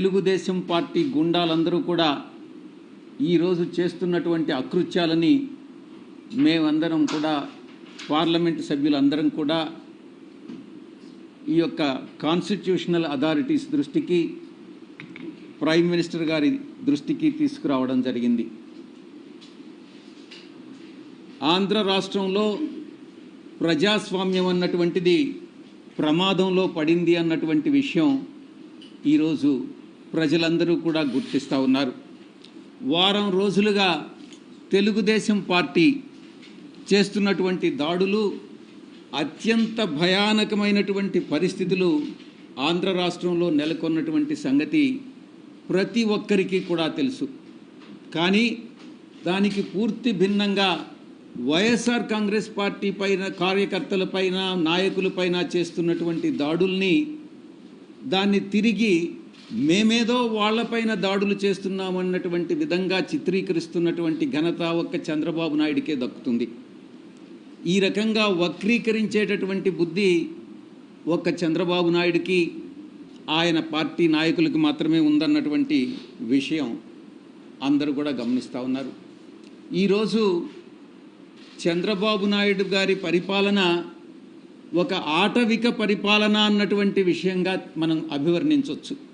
Telugu Desam party గుండాలందరూ కూడా ఈరోజు చేస్తున్నటువంటి అకృత్యాలని మేమందరం కూడా పార్లమెంటు సభ్యులందరం కూడా ఈ యొక్క కాన్స్టిట్యూషనల్ అథారిటీస్ దృష్టికి ప్రైమ్ మినిస్టర్ గారి దృష్టికి తీసుకురావడం జరిగింది. ఆంధ్ర రాష్ట్రంలో ప్రజాస్వామ్యం అన్నటువంటిది ప్రమాదంలో పడింది అన్నటువంటి విషయం ఈరోజు ప్రజలందరూ కూడా గుర్తిస్తూ ఉన్నారు. వారం రోజులుగా తెలుగుదేశం పార్టీ చేస్తున్నటువంటి దాడులు అత్యంత భయానకమైనటువంటి పరిస్థితులు ఆంధ్ర రాష్ట్రంలో నెలకొన్నటువంటి సంగతి ప్రతి ఒక్కరికి కూడా తెలుసు. కానీ దానికి పూర్తి భిన్నంగా వైఎస్ఆర్ కాంగ్రెస్ పార్టీ పైన కార్యకర్తలపైన నాయకులపైన చేస్తున్నటువంటి దాడుల్ని దాన్ని తిరిగి మేమేదో వాళ్ళపైన దాడులు చేస్తున్నామన్నటువంటి విధంగా చిత్రీకరిస్తున్నటువంటి ఘనత ఒక్క చంద్రబాబు నాయుడికే దక్కుతుంది. ఈ రకంగా వక్రీకరించేటటువంటి బుద్ధి ఒక్క చంద్రబాబు నాయుడికి ఆయన పార్టీ నాయకులకు మాత్రమే ఉందన్నటువంటి విషయం అందరూ కూడా గమనిస్తూ ఉన్నారు. ఈరోజు చంద్రబాబు నాయుడు గారి పరిపాలన ఒక ఆటవిక పరిపాలన అన్నటువంటి విషయంగా మనం అభివర్ణించవచ్చు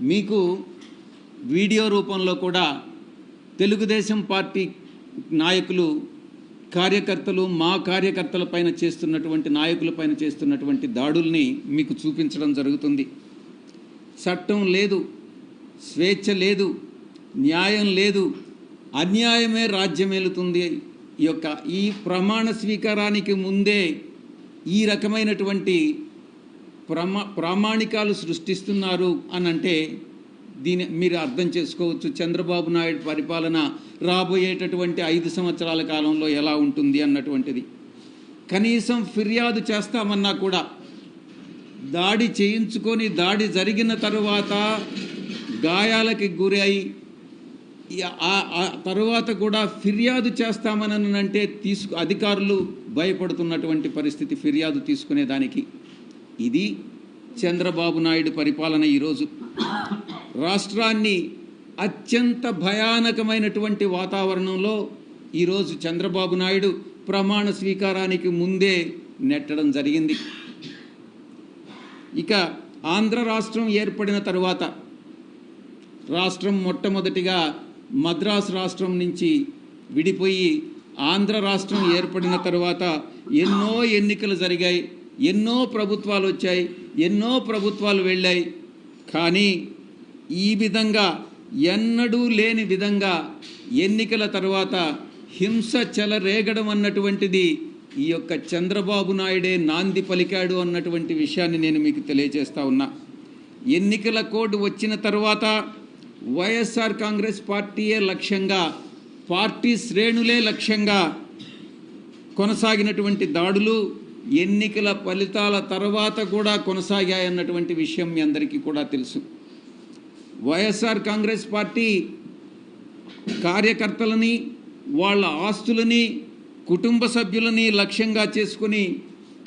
మీకు వీడియో రూపంలో కూడా తెలుగుదేశం పార్టీ నాయకులు కార్యకర్తలు మా కార్యకర్తల పైన చేస్తున్నటువంటి నాయకుల పైన చేస్తున్నటువంటి దాడుల్ని మీకు చూపించడం జరుగుతుంది. చట్టం లేదు స్వేచ్ఛ లేదు న్యాయం లేదు అన్యాయమే రాజ్యమేలుతుంది ఈ యొక్క ఈ ప్రమాణ స్వీకారానికి ముందే ఈ రకమైనటువంటి ప్రమా ప్రామాణికాలు సృష్టిస్తున్నారు అని అంటే దీని మీరు అర్థం చేసుకోవచ్చు. చంద్రబాబు నాయుడు పరిపాలన రాబోయేటటువంటి ఐదు సంవత్సరాల కాలంలో ఎలా ఉంటుంది అన్నటువంటిది. కనీసం ఫిర్యాదు చేస్తామన్నా కూడా దాడి చేయించుకొని దాడి జరిగిన తరువాత గాయాలకి గురై అయి తరువాత కూడా ఫిర్యాదు చేస్తామనంటే తీసుకు అధికారులు భయపడుతున్నటువంటి పరిస్థితి ఫిర్యాదు తీసుకునే దానికి ఇది చంద్రబాబు నాయుడు పరిపాలన ఈరోజు. రాష్ట్రాన్ని అత్యంత భయానకమైనటువంటి వాతావరణంలో ఈరోజు చంద్రబాబు నాయుడు ప్రమాణ స్వీకారానికి ముందే నెట్టడం జరిగింది. ఇక ఆంధ్ర రాష్ట్రం ఏర్పడిన తరువాత రాష్ట్రం మొట్టమొదటిగా మద్రాసు రాష్ట్రం నుంచి విడిపోయి ఆంధ్ర రాష్ట్రం ఏర్పడిన తర్వాత ఎన్నో ఎన్నికలు జరిగాయి. ఎన్నో ప్రభుత్వాలు వచ్చాయి ఎన్నో ప్రభుత్వాలు వెళ్ళాయి. కానీ ఈ విధంగా ఎన్నడూ లేని విధంగా ఎన్నికల తర్వాత హింస చెలరేగడం అన్నటువంటిది ఈ యొక్క చంద్రబాబు నాయుడే నాంది పలికాడు అన్నటువంటి విషయాన్ని నేను మీకు తెలియజేస్తా ఉన్నా. ఎన్నికల కోడ్ వచ్చిన తర్వాత వైఎస్ఆర్ కాంగ్రెస్ పార్టీయే లక్ష్యంగా పార్టీ శ్రేణులే లక్ష్యంగా కొనసాగినటువంటి దాడులు ఎన్నికల ఫలితాల తర్వాత కూడా కొనసాగాయన్నటువంటి విషయం మీ అందరికీ కూడా తెలుసు. వైఎస్ఆర్ కాంగ్రెస్ పార్టీ కార్యకర్తలని వాళ్ళ ఆస్తులని కుటుంబ సభ్యులని లక్ష్యంగా చేసుకుని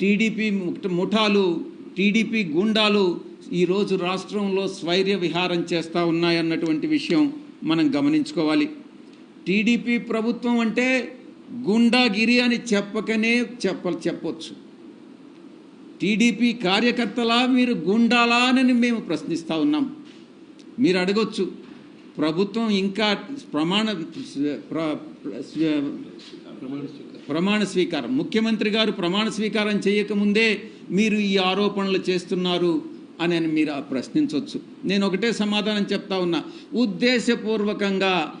టీడీపీ ముఠాలు టీడీపీ గుండాలు ఈరోజు రాష్ట్రంలో స్వైర్య విహారం చేస్తూ ఉన్నాయన్నటువంటి విషయం మనం గమనించుకోవాలి. టీడీపీ ప్రభుత్వం అంటే గుండాగిరి అని చెప్పకనే చెప్ప చెప్పొచ్చు. టీడీపీ కార్యకర్తలా మీరు గుండాలా అని మేము ప్రశ్నిస్తూ ఉన్నాం. మీరు అడగొచ్చు. ప్రభుత్వం ఇంకా ప్రమాణ ప్ర- ప్రమాణ స్వీకారం. ముఖ్యమంత్రి గారు ప్రమాణ స్వీకారం చేయకముందే మీరు ఈ ఆరోపణలు చేస్తున్నారు అని అని మీరు ప్రశ్నించవచ్చు నేను ఒకటే సమాధానం చెప్తా ఉన్నా. ఉద్దేశపూర్వకంగా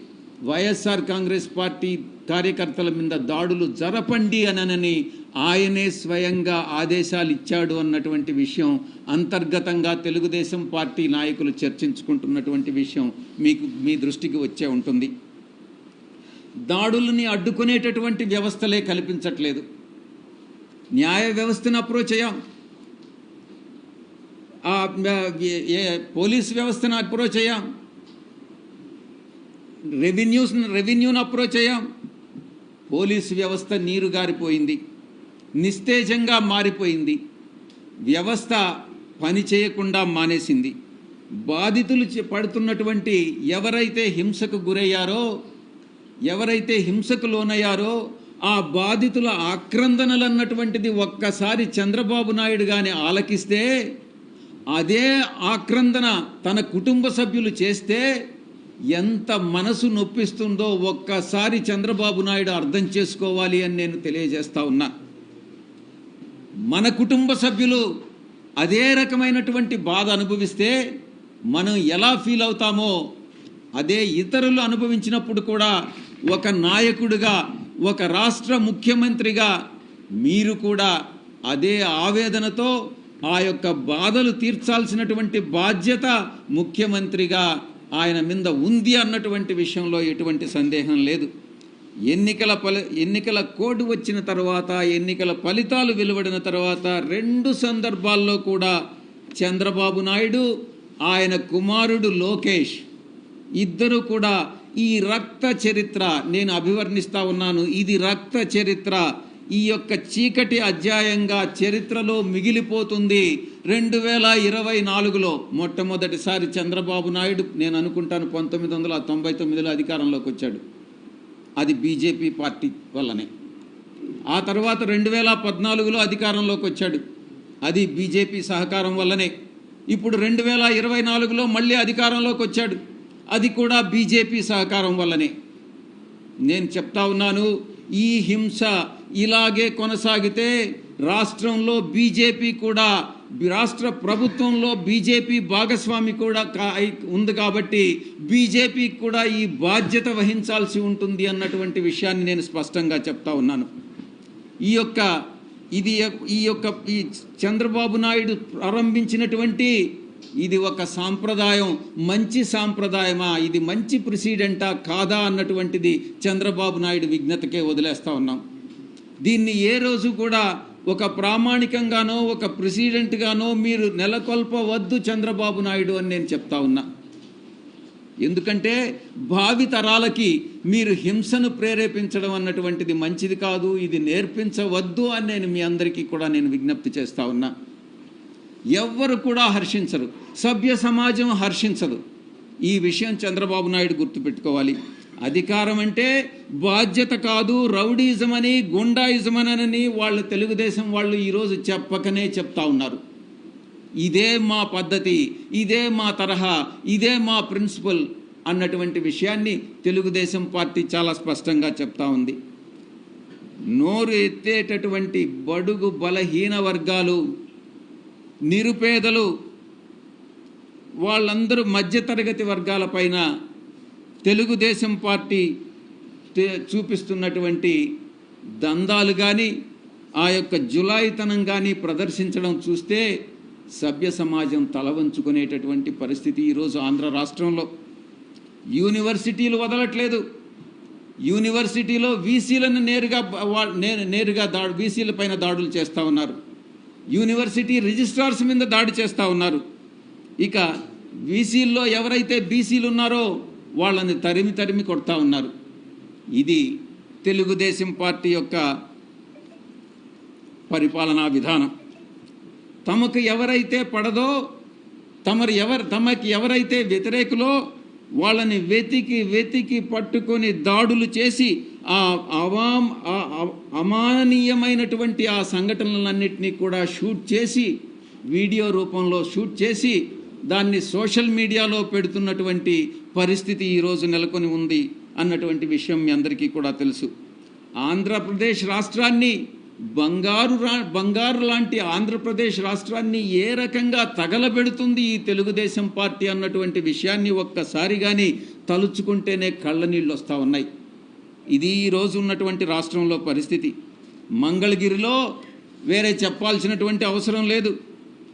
వైఎస్ఆర్ కాంగ్రెస్ పార్టీ కార్యకర్తల మీద దాడులు జరపండి అనని ఆయనే స్వయంగా ఆదేశాలు ఇచ్చాడు అన్నటువంటి విషయం అంతర్గతంగా తెలుగుదేశం పార్టీ నాయకులు చర్చించుకుంటున్నటువంటి విషయం మీకు మీ దృష్టికి వచ్చే ఉంటుంది. దాడులని అడ్డుకునేటటువంటి వ్యవస్థలే కల్పించట్లేదు. న్యాయ వ్యవస్థను అప్రోచ్ అయ్యాం. పోలీస్ వ్యవస్థను అప్రోచ్ అయ్యాం. రెవెన్యూస్ రెవెన్యూను అప్రోచ్ అయ్యాం. పోలీసు వ్యవస్థ నీరు గారిపోయింది. నిస్తేజంగా మారిపోయింది. వ్యవస్థ పని చేయకుండా మానేసింది. బాధితులు చే- పడుతున్నటువంటి ఎవరైతే హింసకు గురయ్యారో ఎవరైతే హింసకు లోనయ్యారో ఆ బాధితుల ఆక్రందనలు అన్నటువంటిది ఒక్కసారి చంద్రబాబు నాయుడు కానీ ఆలకిస్తే అదే ఆక్రందన తన కుటుంబ సభ్యులు చేస్తే ఎంత మనసు నొప్పిస్తుందో ఒక్కసారి చంద్రబాబు నాయుడు అర్థం చేసుకోవాలి అని నేను తెలియజేస్తా ఉన్నా. మన కుటుంబ సభ్యులు అదే రకమైనటువంటి బాధ అనుభవిస్తే మనం ఎలా ఫీల్ అవుతామో అదే ఇతరులు అనుభవించినప్పుడు కూడా ఒక నాయకుడిగా ఒక రాష్ట్ర ముఖ్యమంత్రిగా మీరు కూడా అదే ఆవేదనతో ఆ యొక్క బాధలు తీర్చాల్సినటువంటి బాధ్యత ముఖ్యమంత్రిగా ఆయన మీద ఉంది అన్నటువంటి విషయంలో ఎటువంటి సందేహం లేదు. ఎన్నికల ఫలి ఎన్నికల కోడ్ వచ్చిన తర్వాత ఎన్నికల ఫలితాలు వెలువడిన తర్వాత రెండు సందర్భాల్లో కూడా చంద్రబాబు నాయుడు ఆయన కుమారుడు లోకేష్ ఇద్దరు కూడా ఈ రక్త చరిత్ర నేను అభివర్ణిస్తా ఉన్నాను. ఇది రక్త చరిత్ర. ఈ యొక్క చీకటి అధ్యాయంగా చరిత్రలో మిగిలిపోతుంది. రెండు వేల ఇరవై నాలుగులో మొట్టమొదటిసారి చంద్రబాబు నాయుడు నేను అనుకుంటాను పంతొమ్మిది వందల తొంభై తొమ్మిదిలో అధికారంలోకి వచ్చాడు. అది బీజేపీ పార్టీ వల్లనే. ఆ తర్వాత రెండు వేల పద్నాలుగులో అధికారంలోకి వచ్చాడు. అది బీజేపీ సహకారం వల్లనే. ఇప్పుడు రెండు వేల ఇరవై నాలుగులో మళ్ళీ అధికారంలోకి వచ్చాడు. అది కూడా బీజేపీ సహకారం వల్లనే. నేను చెప్తా ఉన్నాను ఈ హింస ఇలాగే కొనసాగితే రాష్ట్రంలో బీజేపీ కూడా రాష్ట్ర ప్రభుత్వంలో బీజేపీ భాగస్వామి కూడా కా- ఉంది కాబట్టి బీజేపీకి కూడా ఈ బాధ్యత వహించాల్సి ఉంటుంది అన్నటువంటి విషయాన్ని నేను స్పష్టంగా చెప్తా ఉన్నాను. ఈ యొక్క ఇది ఈ యొక్క ఈ చంద్రబాబు నాయుడు ప్రారంభించినటువంటి ఇది ఒక సాంప్రదాయం మంచి సాంప్రదాయమా ఇది మంచి ప్రెసిడెంటా కాదా అన్నటువంటిది చంద్రబాబు నాయుడు విజ్ఞతకే వదిలేస్తూ ఉన్నాం. దీన్ని ఏ రోజు కూడా ఒక ప్రామాణికంగానో ఒక ప్రెసిడెంట్గానో మీరు నెలకొల్పవద్దు చంద్రబాబు నాయుడు అని నేను చెప్తా ఉన్నా. ఎందుకంటే భావి తరాలకి మీరు హింసను ప్రేరేపించడం అన్నటువంటిది మంచిది కాదు ఇది నేర్పించవద్దు అని నేను మీ అందరికీ కూడా నేను విజ్ఞప్తి చేస్తా ఉన్నా. ఎవ్వరు కూడా హర్షించరు సభ్య సమాజం హర్షించదు. ఈ విషయం చంద్రబాబు నాయుడు గుర్తుపెట్టుకోవాలి. అధికారం అంటే బాధ్యత కాదు రౌడీజం అని గుండాయిజం అని వాళ్ళు తెలుగుదేశం వాళ్ళు ఈరోజు చెప్పకనే చెప్తా ఉన్నారు. ఇదే మా పద్ధతి ఇదే మా తరహా ఇదే మా ప్రిన్సిపల్ అన్నటువంటి విషయాన్ని తెలుగుదేశం పార్టీ చాలా స్పష్టంగా చెప్తా ఉంది. నోరు ఎత్తేటటువంటి బడుగు బలహీన వర్గాలు నిరుపేదలు వాళ్ళందరూ మధ్యతరగతి వర్గాల పైన తెలుగుదేశం పార్టీ చూపిస్తున్నటువంటి దందాలు కానీ ఆ యొక్క జులాయితనం కానీ ప్రదర్శించడం చూస్తే సభ్య సమాజం తలవంచుకునేటటువంటి పరిస్థితి ఈరోజు ఆంధ్ర రాష్ట్రంలో. యూనివర్సిటీలు వదలట్లేదు. యూనివర్సిటీలో వీసీలను నేరుగా నే- నేరుగా దాడు వీసీల పైన దాడులు చేస్తూ ఉన్నారు. యూనివర్సిటీ రిజిస్ట్రార్స్ మీద దాడి చేస్తూ ఉన్నారు. ఇక వీసీల్లో ఎవరైతే బీసీలు ఉన్నారో వాళ్ళని తరిమి తరిమి కొడతా ఉన్నారు. ఇది తెలుగుదేశం పార్టీ యొక్క పరిపాలనా విధానం. తమకు ఎవరైతే పడదో తమరు ఎవరు తమకి ఎవరైతే వ్యతిరేకులో వాళ్ళని వెతికి వెతికి పట్టుకొని దాడులు చేసి ఆ అవాం అ- అమానీయమైనటువంటి ఆ సంఘటనలన్నింటినీ కూడా షూట్ చేసి వీడియో రూపంలో షూట్ చేసి దాన్ని సోషల్ మీడియాలో పెడుతున్నటువంటి పరిస్థితి ఈరోజు నెలకొని ఉంది అన్నటువంటి విషయం మీ అందరికీ కూడా తెలుసు. ఆంధ్రప్రదేశ్ రాష్ట్రాన్ని బంగారు రా బంగారు లాంటి ఆంధ్రప్రదేశ్ రాష్ట్రాన్ని ఏ రకంగా తగలబెడుతుంది ఈ తెలుగుదేశం పార్టీ అన్నటువంటి విషయాన్ని ఒక్కసారి కానీ తలుచుకుంటేనే కళ్ళ నీళ్ళు వస్తూ ఉన్నాయి. ఇది ఈరోజు ఉన్నటువంటి రాష్ట్రంలో పరిస్థితి. మంగళగిరిలో వేరే చెప్పాల్సినటువంటి అవసరం లేదు.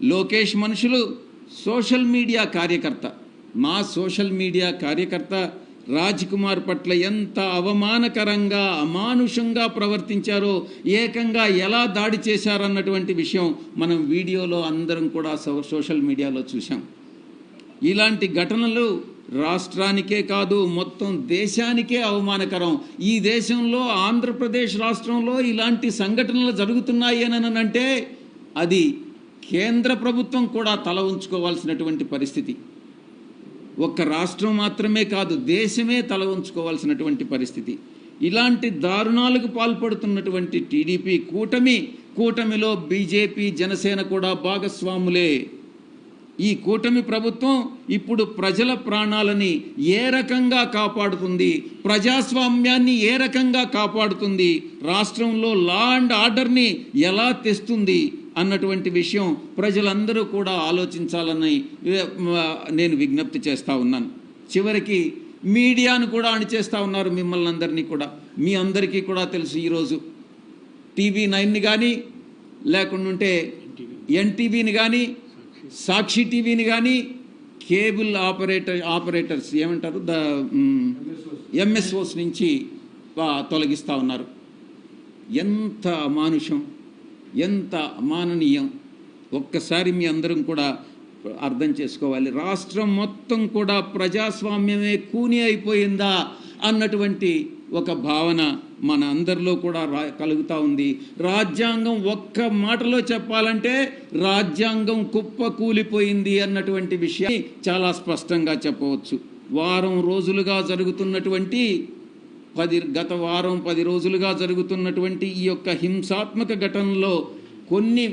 లోకేష్ మనుషులు సోషల్ మీడియా కార్యకర్త. మా సోషల్ మీడియా కార్యకర్త రాజ్ కుమార్ పట్ల ఎంత అవమానకరంగా అమానుషంగా ప్రవర్తించారో ఏకంగా ఎలా దాడి చేశారన్నటువంటి విషయం మనం వీడియోలో అందరం కూడా సో- సోషల్ మీడియాలో చూసాం ఇలాంటి ఘటనలు రాష్ట్రానికే కాదు మొత్తం దేశానికే అవమానకరం. ఈ దేశంలో ఆంధ్రప్రదేశ్ రాష్ట్రంలో ఇలాంటి సంఘటనలు జరుగుతున్నాయి అని అంటే అది కేంద్ర ప్రభుత్వం కూడా తల ఉంచుకోవాల్సినటువంటి పరిస్థితి. ఒక్క రాష్ట్రం మాత్రమే కాదు దేశమే తల ఉంచుకోవాల్సినటువంటి పరిస్థితి. ఇలాంటి దారుణాలకు పాల్పడుతున్నటువంటి టీడీపీ కూటమి కూటమిలో బీజేపీ జనసేన కూడా భాగస్వాములే. ఈ కూటమి ప్రభుత్వం ఇప్పుడు ప్రజల ప్రాణాలని ఏ రకంగా కాపాడుతుంది ప్రజాస్వామ్యాన్ని ఏ రకంగా కాపాడుతుంది రాష్ట్రంలో లా అండ్ ఆర్డర్ని ఎలా తెస్తుంది అన్నటువంటి విషయం ప్రజలందరూ కూడా ఆలోచించాలని నేను విజ్ఞప్తి చేస్తూ ఉన్నాను. చివరికి మీడియాను కూడా అణిచేస్తూ ఉన్నారు మిమ్మల్ని అందరినీ కూడా. మీ అందరికీ కూడా తెలుసు ఈరోజు. టీవీ నైన్ని కానీ లేకుంటే ఎన్టీవీని కానీ సాక్షి టీవీని కానీ కేబుల్ ఆపరేటర్ ఆపరేటర్స్ ఏమంటారు? ద ఎంఎస్ఓస్ నుంచి తొలగిస్తూ ఉన్నారు. ఎంత అమానుషం ఎంత అమాననీయం? ఒక్కసారి మీ అందరం కూడా అర్థం చేసుకోవాలి. రాష్ట్రం మొత్తం కూడా ప్రజాస్వామ్యమే కూని అయిపోయిందా అన్నటువంటి ఒక భావన మన అందరిలో కూడా రా కలుగుతూ ఉంది. రాజ్యాంగం ఒక్క మాటలో చెప్పాలంటే రాజ్యాంగం కుప్ప కూలిపోయింది అన్నటువంటి విషయాన్ని చాలా స్పష్టంగా చెప్పవచ్చు. వారం రోజులుగా జరుగుతున్నటువంటి పది గత వారం పది రోజులుగా జరుగుతున్నటువంటి ఈ యొక్క హింసాత్మక ఘటనలో కొన్ని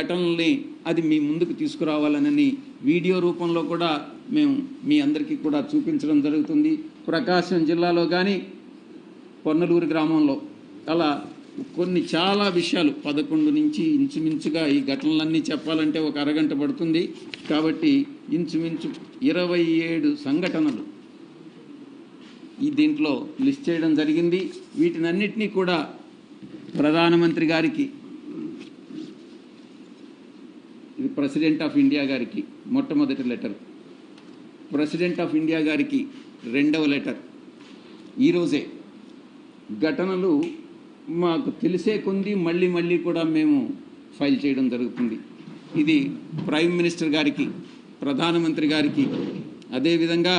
ఘటనల్ని అది మీ ముందుకు తీసుకురావాలనని వీడియో రూపంలో కూడా మేము మీ అందరికీ కూడా చూపించడం జరుగుతుంది. ప్రకాశం జిల్లాలో కానీ పొన్నలూరు గ్రామంలో అలా కొన్ని చాలా విషయాలు పదకొండు నుంచి ఇంచుమించుగా ఈ ఘటనలన్నీ చెప్పాలంటే ఒక అరగంట పడుతుంది. కాబట్టి ఇంచుమించు ఇరవై ఏడు సంఘటనలు ఈ దీంట్లో లిస్ట్ చేయడం జరిగింది. వీటినన్నిటినీ కూడా ప్రధానమంత్రి గారికి ఇది ప్రెసిడెంట్ ఆఫ్ ఇండియా గారికి మొట్టమొదటి లెటర్. ప్రెసిడెంట్ ఆఫ్ ఇండియా గారికి రెండవ లెటర్. ఈరోజే ఘటనలు మాకు తెలిసే కొంది మళ్ళీ మళ్ళీ కూడా మేము ఫైల్ చేయడం జరుగుతుంది. ఇది ప్రైమ్ మినిస్టర్ గారికి ప్రధానమంత్రి గారికి అదేవిధంగా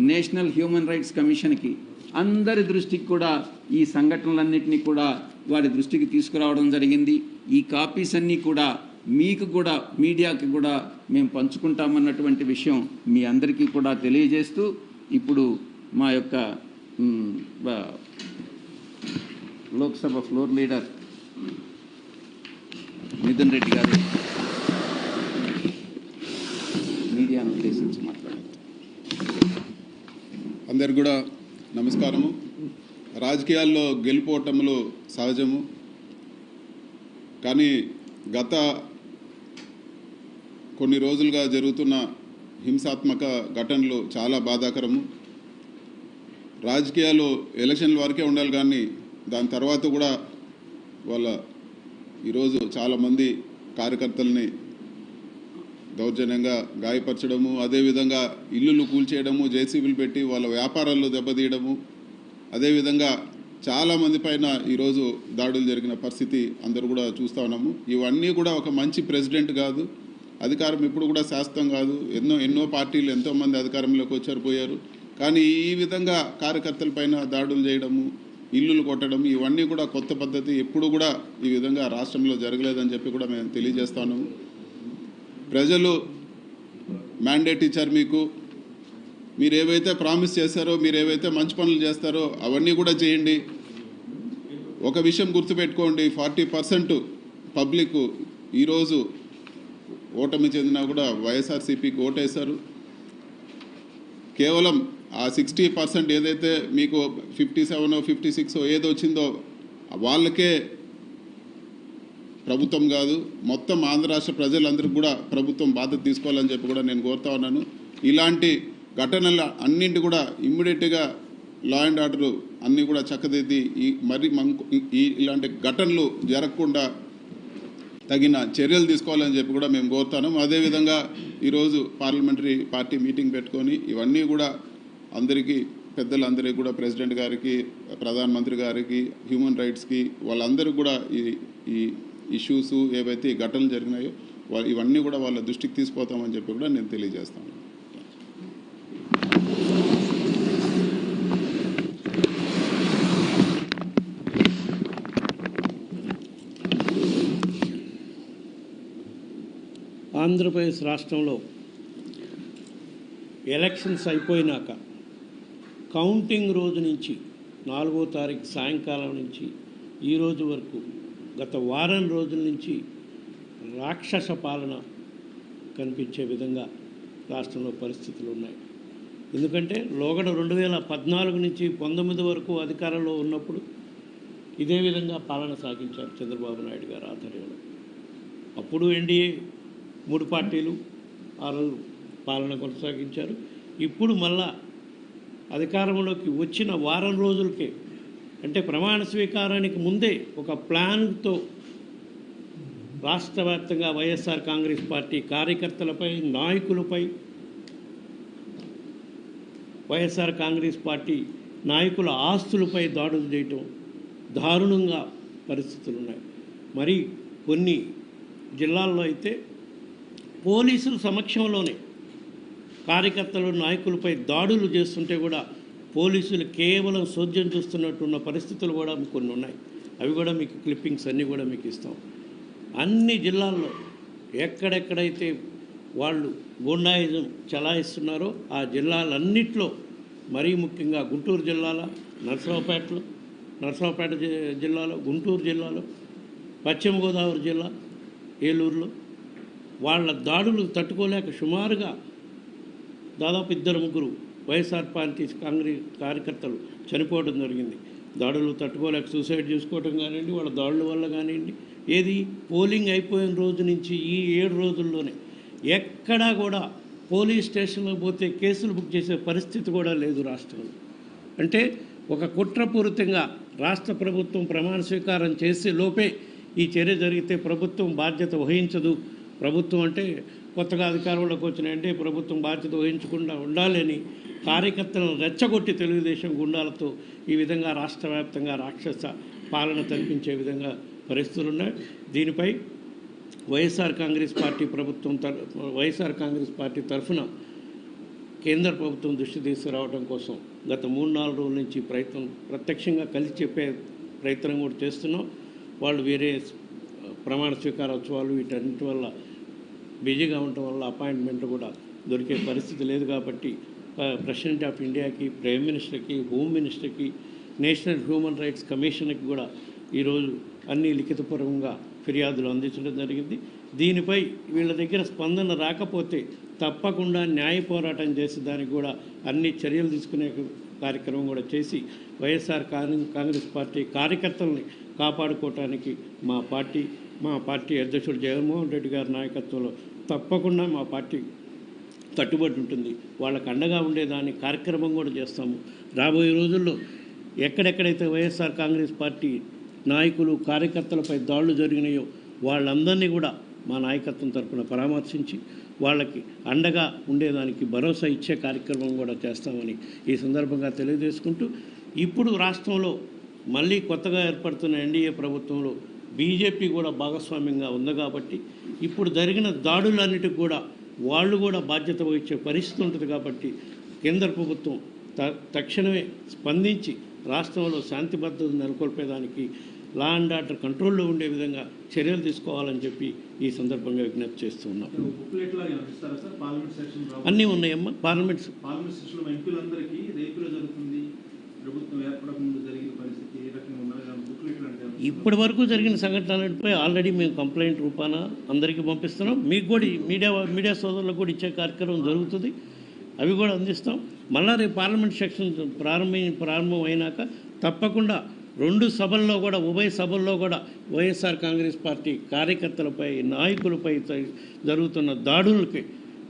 నేషనల్ హ్యూమన్ రైట్స్ కమిషన్కి అందరి దృష్టికి కూడా ఈ సంఘటనలన్నింటినీ కూడా వారి దృష్టికి తీసుకురావడం జరిగింది. ఈ కాపీస్ అన్నీ కూడా మీకు కూడా మీడియాకి కూడా మేము పంచుకుంటామన్నటువంటి విషయం మీ అందరికీ కూడా తెలియజేస్తూ ఇప్పుడు మా యొక్క లోక్సభ ఫ్లోర్ లీడర్ మిథున్ రెడ్డి గారు అందరికి కూడా నమస్కారము. రాజకీయాల్లో గెలుపోవటములు సహజము. కానీ గత కొన్ని రోజులుగా జరుగుతున్న హింసాత్మక ఘటనలు చాలా బాధాకరము. రాజకీయాలు ఎలక్షన్ల వరకే ఉండాలి కానీ దాని తర్వాత కూడా వాళ్ళ ఈరోజు చాలామంది కార్యకర్తల్ని దౌర్జన్యంగా గాయపరచడము అదేవిధంగా ఇల్లులు కూల్చేయడము జేసీబీలు పెట్టి వాళ్ళ వ్యాపారాల్లో దెబ్బతీయడము. అదేవిధంగా చాలామంది పైన ఈరోజు దాడులు జరిగిన పరిస్థితి అందరూ కూడా చూస్తూ ఉన్నాము. ఇవన్నీ కూడా ఒక మంచి ప్రెసిడెంట్ కాదు అధికారం ఇప్పుడు కూడా శాశ్వతం కాదు. ఎన్నో ఎన్నో పార్టీలు ఎంతోమంది అధికారంలోకి వచ్చారు పోయారు. కానీ ఈ విధంగా కార్యకర్తల పైన దాడులు చేయడము ఇల్లులు కొట్టడం ఇవన్నీ కూడా కొత్త పద్ధతి. ఎప్పుడు కూడా ఈ విధంగా రాష్ట్రంలో జరగలేదని చెప్పి కూడా మేము తెలియజేస్తాను ప్రజలు మ్యాండేట్ ఇచ్చారు మీకు. మీరు ఏవైతే ప్రామిస్ చేస్తారో మీరు ఏవైతే మంచి పనులు చేస్తారో అవన్నీ కూడా చేయండి. ఒక విషయం గుర్తుపెట్టుకోండి ఫార్టీ పర్సెంట్ పబ్లిక్ ఈరోజు ఓటమి చెందినా కూడా వైఎస్ఆర్సీపీకి ఓటేశారు. కేవలం ఆ సిక్స్టీ పర్సెంట్ ఏదైతే మీకు ఫిఫ్టీ సెవెన్ ఫిఫ్టీ సిక్స్ ఏదో వచ్చిందో వాళ్ళకే ప్రభుత్వం కాదు మొత్తం ఆంధ్ర రాష్ట్ర ప్రజలందరికీ కూడా ప్రభుత్వం బాధ్యత తీసుకోవాలని చెప్పి కూడా నేను కోరుతా ఉన్నాను. ఇలాంటి ఘటనలు అన్నింటి కూడా ఇమ్మీడియట్గా లా అండ్ ఆర్డర్ అన్నీ కూడా చక్కదిద్ది ఈ మరి ఈ ఇలాంటి ఘటనలు జరగకుండా తగిన చర్యలు తీసుకోవాలని చెప్పి కూడా మేము కోరుతాను. అదేవిధంగా ఈరోజు పార్లమెంటరీ పార్టీ మీటింగ్ పెట్టుకొని ఇవన్నీ కూడా అందరికీ పెద్దలందరికీ కూడా ప్రెసిడెంట్ గారికి ప్రధానమంత్రి గారికి హ్యూమన్ రైట్స్కి వాళ్ళందరికీ కూడా ఈ ఈ ఇష్యూస్ ఏవైతే ఘటనలు జరిగినాయో ఇవన్నీ కూడా వాళ్ళ దృష్టికి తీసుకుపోతామని చెప్పి కూడా నేను తెలియజేస్తాను. ఆంధ్రప్రదేశ్ రాష్ట్రంలో ఎలక్షన్స్ అయిపోయినాక కౌంటింగ్ రోజు నుంచి నాలుగో తారీఖు సాయంకాలం నుంచి ఈరోజు వరకు గత వారం రోజుల నుంచి రాక్షస పాలన కనిపించే విధంగా రాష్ట్రంలో పరిస్థితులు ఉన్నాయి. ఎందుకంటే లోగడ రెండు వేల పద్నాలుగు నుంచి పంతొమ్మిది వరకు అధికారంలో ఉన్నప్పుడు ఇదే విధంగా పాలన సాగించారు చంద్రబాబు నాయుడు గారు ఆధ్వర్యంలో. అప్పుడు ఎన్డీఏ మూడు పార్టీలు ఆరు పాలన కొనసాగించారు. ఇప్పుడు మళ్ళా అధికారంలోకి వచ్చిన వారం రోజులకే అంటే ప్రమాణ స్వీకారానికి ముందే ఒక ప్లాన్తో రాష్ట్ర వ్యాప్తంగా వైఎస్ఆర్ కాంగ్రెస్ పార్టీ కార్యకర్తలపై నాయకులపై వైఎస్ఆర్ కాంగ్రెస్ పార్టీ నాయకుల ఆస్తులపై దాడులు చేయటం దారుణంగా పరిస్థితులు ఉన్నాయి మరి కొన్ని జిల్లాల్లో అయితే పోలీసుల సమక్షంలోనే కార్యకర్తలు నాయకులపై దాడులు చేస్తుంటే కూడా పోలీసులు కేవలం సోద్యం చూస్తున్నట్టున్న పరిస్థితులు కూడా కొన్ని ఉన్నాయి. అవి కూడా మీకు క్లిప్పింగ్స్ అన్నీ కూడా మీకు ఇస్తాం. అన్ని జిల్లాల్లో ఎక్కడెక్కడైతే వాళ్ళు గుండాయిజం చలాయిస్తున్నారో ఆ జిల్లాలన్నింటిలో మరీ ముఖ్యంగా గుంటూరు జిల్లాలో నరసరావుపేటలో నరసరావుపేట జిల్లాలో గుంటూరు జిల్లాలో పశ్చిమ గోదావరి జిల్లా ఏలూరులో వాళ్ళ దాడులు తట్టుకోలేక సుమారుగా దాదాపు ఇద్దరు ముగ్గురు వైఎస్ఆర్ పార్టీ కాంగ్రెస్ కార్యకర్తలు చనిపోవడం జరిగింది. దాడులు తట్టుకోలేక సూసైడ్ చేసుకోవడం కానివ్వండి వాళ్ళ దాడుల వల్ల కానివ్వండి ఏది పోలింగ్ అయిపోయిన రోజు నుంచి ఈ ఏడు రోజుల్లోనే ఎక్కడా కూడా పోలీస్ స్టేషన్లో పోతే కేసులు బుక్ చేసే పరిస్థితి కూడా లేదు రాష్ట్రంలో. అంటే ఒక కుట్రపూరితంగా రాష్ట్ర ప్రభుత్వం ప్రమాణ స్వీకారం చేసే లోపే ఈ చర్య జరిగితే ప్రభుత్వం బాధ్యత వహించదు. ప్రభుత్వం అంటే కొత్తగా అధికారంలోకి వచ్చినాయంటే ప్రభుత్వం బాధ్యత వహించకుండా ఉండాలని కార్యకర్తలను రెచ్చగొట్టి తెలుగుదేశం గుండాలతో ఈ విధంగా రాష్ట్ర వ్యాప్తంగా రాక్షస పాలన తలపించే విధంగా పరిస్థితులు ఉన్నాయి దీనిపై వైఎస్ఆర్ కాంగ్రెస్ పార్టీ ప్రభుత్వం తర వైఎస్ఆర్ కాంగ్రెస్ పార్టీ తరఫున కేంద్ర ప్రభుత్వం దృష్టి తీసుకురావడం కోసం గత మూడు నాలుగు రోజుల నుంచి ప్రయత్నం ప్రత్యక్షంగా కలిసి చెప్పే ప్రయత్నం కూడా చేస్తున్నాం. వాళ్ళు వేరే ప్రమాణ స్వీకారోత్సవాలు వీటన్నిటి వల్ల బిజీగా ఉండటం వల్ల అపాయింట్మెంట్ కూడా దొరికే పరిస్థితి లేదు కాబట్టి ప్రెసిడెంట్ ఆఫ్ ఇండియాకి ప్రైమ్ మినిస్టర్కి హోమ్ మినిస్టర్కి నేషనల్ హ్యూమన్ రైట్స్ కమిషన్కి కూడా ఈరోజు అన్ని లిఖితపూర్వకంగా ఫిర్యాదులు అందించడం జరిగింది. దీనిపై వీళ్ళ దగ్గర స్పందన రాకపోతే తప్పకుండా న్యాయ పోరాటం చేసి దానికి కూడా అన్ని చర్యలు తీసుకునే కార్యక్రమం కూడా చేసి వైఎస్ఆర్ కాంగ్రెస్ పార్టీ కార్యకర్తల్ని కాపాడుకోవటానికి మా పార్టీ మా పార్టీ అధ్యక్షుడు జగన్మోహన్ రెడ్డి గారి నాయకత్వంలో తప్పకుండా మా పార్టీ కట్టుబడి ఉంటుంది. వాళ్ళకు అండగా ఉండేదాన్ని కార్యక్రమం కూడా చేస్తాము. రాబోయే రోజుల్లో ఎక్కడెక్కడైతే వైఎస్ఆర్ కాంగ్రెస్ పార్టీ నాయకులు కార్యకర్తలపై దాడులు జరిగినాయో వాళ్ళందరినీ కూడా మా నాయకత్వం తరఫున పరామర్శించి వాళ్ళకి అండగా ఉండేదానికి భరోసా ఇచ్చే కార్యక్రమం కూడా చేస్తామని ఈ సందర్భంగా తెలియజేసుకుంటూ ఇప్పుడు రాష్ట్రంలో మళ్ళీ కొత్తగా ఏర్పడుతున్న ఎన్డీఏ ప్రభుత్వంలో బీజేపీ కూడా భాగస్వామ్యంగా ఉంది కాబట్టి ఇప్పుడు జరిగిన దాడులన్నిటికి కూడా వాళ్ళు కూడా బాధ్యత వహించే పరిస్థితి ఉంటుంది కాబట్టి కేంద్ర ప్రభుత్వం త తక్షణమే స్పందించి రాష్ట్రంలో శాంతి భద్రతలు నెలకొల్పేదానికి లా అండ్ ఆర్డర్ కంట్రోల్లో ఉండే విధంగా చర్యలు తీసుకోవాలని చెప్పి ఈ సందర్భంగా విజ్ఞప్తి చేస్తూ ఉన్నాం. పార్లమెంట్. అన్నీ ఉన్నాయమ్మా. పార్లమెంట్ సెషన్లో ఎంపీలందరికీ రేపులో జరుగుతుంది. ప్రభుత్వం ఏర్పడక ముందు జరిగిన పరిస్థితి ఏ రకంగా ఉండాలి దాని బుక్లెట్లు అంటే ఏమన్నా ఇప్పటి వరకు జరిగిన సంఘటనలపై ఆల్రెడీ మేము కంప్లైంట్ రూపాన అందరికీ పంపిస్తున్నాం. మీకు కూడా మీడియా మీడియా సోదరులకు కూడా ఇచ్చే కార్యక్రమం జరుగుతుంది. అవి కూడా అందిస్తాం. మళ్ళా రేపు పార్లమెంట్ సెక్షన్ ప్రారంభ ప్రారంభం అయినాక తప్పకుండా రెండు సభల్లో కూడా ఉభయ సభల్లో కూడా వైఎస్ఆర్ కాంగ్రెస్ పార్టీ కార్యకర్తలపై నాయకులపై జరుగుతున్న దాడులకి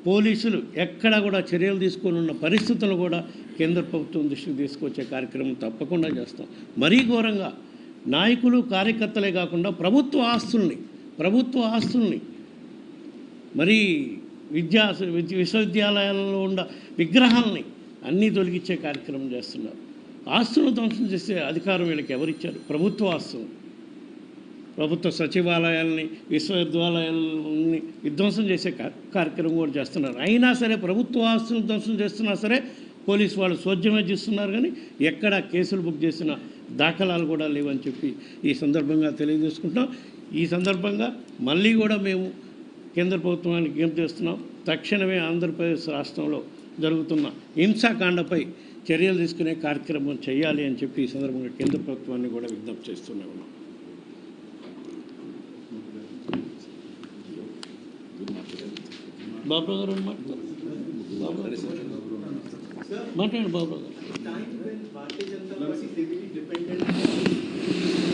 పోలీసులు ఎక్కడా కూడా చర్యలు తీసుకొని ఉన్న పరిస్థితులు కూడా కేంద్ర ప్రభుత్వం దృష్టికి తీసుకొచ్చే కార్యక్రమం తప్పకుండా చేస్తాం. మరీ ఘోరంగా నాయకులు కార్యకర్తలే కాకుండా ప్రభుత్వ ఆస్తుల్ని ప్రభుత్వ ఆస్తుల్ని మరి విద్యా విద్య- విశ్వవిద్యాలయాలలో ఉన్న విగ్రహాలని అన్నీ తొలగించే కార్యక్రమం చేస్తున్నారు. ఆస్తులను ధ్వంసం చేసే అధికారం వీళ్ళకి ఎవరిచ్చారు? ప్రభుత్వ ఆస్తులు. ప్రభుత్వ సచివాలయాల్ని విశ్వవిద్యాలయాలని విధ్వంసం చేసే కార్యక్రమం కూడా చేస్తున్నారు. అయినా సరే ప్రభుత్వ ఆస్తులను ధ్వంసం చేస్తున్నా సరే పోలీసు వాళ్ళు సోద్యమే చేస్తున్నారు కానీ ఎక్కడ కేసులు బుక్ చేసిన దాఖలాలు కూడా లేవని చెప్పి ఈ సందర్భంగా తెలియజేసుకుంటాం ఈ సందర్భంగా మళ్ళీ కూడా మేము కేంద్ర ప్రభుత్వానికి విజ్ఞప్తి చేస్తున్నాం. తక్షణమే ఆంధ్రప్రదేశ్ రాష్ట్రంలో జరుగుతున్న హింసాకాండపై చర్యలు తీసుకునే కార్యక్రమం చేయాలి అని చెప్పి ఈ సందర్భంగా కేంద్ర ప్రభుత్వాన్ని కూడా విజ్ఞప్తి చేస్తూనే ఉన్నాం. బాబు గారు మాట్లాడు బాబు గారు. మాట్లాడండి బాబు గారు. Janata Party heavily depended on its government